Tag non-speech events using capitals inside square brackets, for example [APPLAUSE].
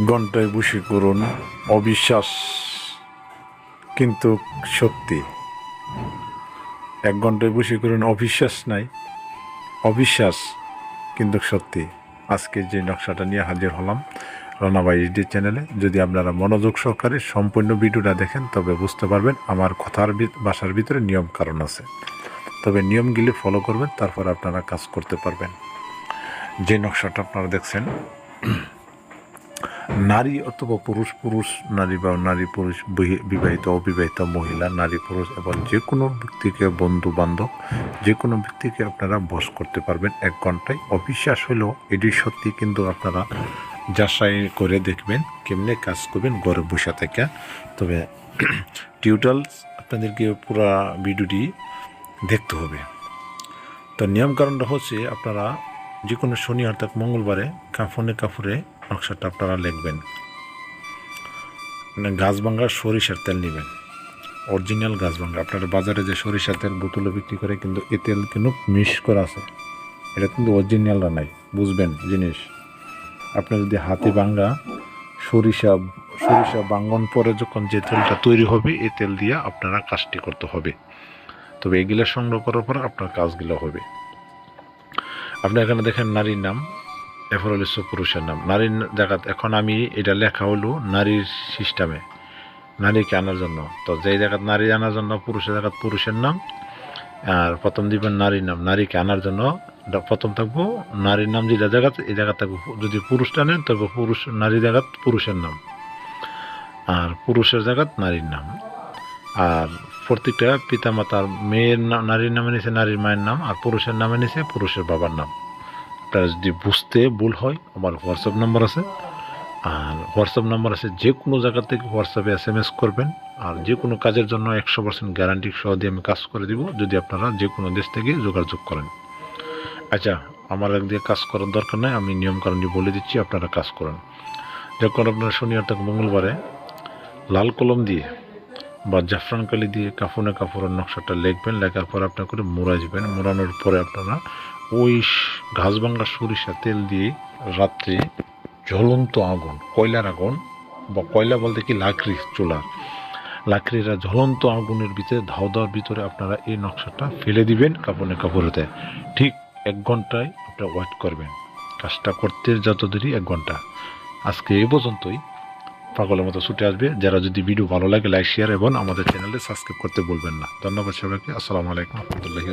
ঘন্টায় বসে করুন, অবিশ্বাস, কিন্তু সত্যি। এক ঘন্টায় বসে করুন, অবিশ্বাস নাই, অবিশ্বাস, কিন্তু সত্যি। আজকে যে নকশাটা নিয়ে হাজির হলাম রানাবাই এইচডি চ্যানেলে যদি আপনারা মনোযোগ সহকারে সম্পূর্ণ ভিডিওটা দেখেন, তবে বুঝতে পারবেন আমার কথার বাসার ভিতরে নিয়ম কারণ আছে। তবে নিয়মগুলি ফলো করবেন, তারপর আপনারা কাজ করতে পারবেন। যে নকশাটা আপনারা দেখছেন নারী অথবা পুরুষ পুরুষ নারী বা নারী, পুরুষ বিহি- বিবাহিত, অবিবাহিত মহিলা, নারী, পুরুষ এবং যে কোনো ব্যক্তিকে বন্ধু বান্ধব যে কোনো ব্যক্তিকে আপনারা বস করতে পারবেন এক ঘন্টায়। অবিশ্বাস হলেও এটি সত্যি কিন্তু আপনারা যাচাই করে দেখবেন কেমনে কাজ করবেন ঘরে বসে থেকে। তবে [CLEARS THROAT] টিউটালস আপনাদেরকে পুরা ভিডিওটি দেখতে হবে। তো নিয়ম কারণটা হচ্ছে আপনারা যে কোনো শনি অর্থাৎ মঙ্গলবারে কাফনে কাপড়ে নকশাটা আপনারা লিখবেন। মানে গাছ ভাঙ্গার সরিষার তেল নেবেন। অরিজিনাল গাছ ভাঙ্গা। আপনারা বাজারে যে সরিষার তেল বোতলে বিক্রি করে কিন্তু এ তেল কিন্তু মিক্স করা আছে। এটা কিন্তু অরিজিনালটা নাই। বুঝবেন জিনিস। আপনি যদি হাতে ভাঙ্গা সরিষা সরিষা বাঙ্গন পরে যখন যে তেলটা তৈরি হবে এ তেল দিয়ে আপনারা কাজটি করতে হবে। তবে এগুলো সংগ্রহ করার পর আপনার কাজগুলো হবে। আপনি এখানে দেখেন নারীর নাম। এরপর হলো পুরুষের নাম। নারীর জায়গাত এখন আমি এটা লেখা হলো নারীর সিস্টেমে, নারীকে আনার জন্য। তো যেই জায়গাত নারী আনার জন্য, পুরুষের জায়গাত পুরুষের নাম। আর প্রথম দিবেন নারীর নাম। নারীকে আনার জন্য প্রথম থাকব নারীর নাম যেটা জায়গাতে এই জায়গা থাকব। যদি পুরুষটা নেন, তবে পুরুষ, নারী জায়গাত পুরুষের নাম। আর পুরুষের জায়গাত নারীর নাম। আর প্রত্যেকটা পিতামাতার মেয়ের নাম, নারীর নামে নিছে নারীর মায়ের নাম, আর পুরুষের নামে নিছে পুরুষের বাবার নাম। আপনারা যদি বুঝতে ভুল হয়, আমার হোয়াটসঅ্যাপ নাম্বার আছে। আর হোয়াটসঅ্যাপ নাম্বার আছে, যে কোনো জায়গা থেকে হোয়াটসঅ্যাপে এস এম এস করবেন। আর যে কোনো কাজের জন্য একশো পার্সেন্ট গ্যারান্টি সহ দিয়ে আমি কাজ করে দিব, যদি আপনারা যে কোনো দেশ থেকে যোগাযোগ করেন। আচ্ছা আমার এক দিয়ে কাজ করার দরকার নেই, আমি নিয়মকানুনটি বলে দিচ্ছি, আপনারা কাজ করেন। যখন আপনারা শনি অর্থাৎ মঙ্গলবারে লাল কলম দিয়ে বা জাফরান কালি দিয়ে কাফনে কাপড়ের নকশাটা লিখবেন, লেখার পর আপনার করে মোড়াইবেন মোড়ানোর পরে আপনারা ওই স- ঘাস ভাঙ্গা সরিষা তেল দিয়ে রাত্রে জ্বলন্ত আগুন, কয়লার আগুন বা কয়লা বলতে কি লাকড়ি চুলা। লাকড়িরা জ্বলন্ত আগুনের ভিতরে ধাও ধাওয়ার ভিতরে আপনারা এই নকশাটা ফেলে দিবেন কাপড়ে কাপড়েতে। ঠিক এক ঘন্টায় আপনারা ওয়েট করবেন। কাজটা করতে যত দেরি, এক ঘণ্টা। আজকে এ পর্যন্তই। পাগলের মতো ছুটে আসবে। যারা যদি ভিডিও ভালো লাগে, লাইক শেয়ার এবং আমাদের চ্যানেলে সাবস্ক্রাইব করতে বলবেন না। ধন্যবাদ সবাইকে। আসসালামু আলাইকুম রহমতুল্লাহি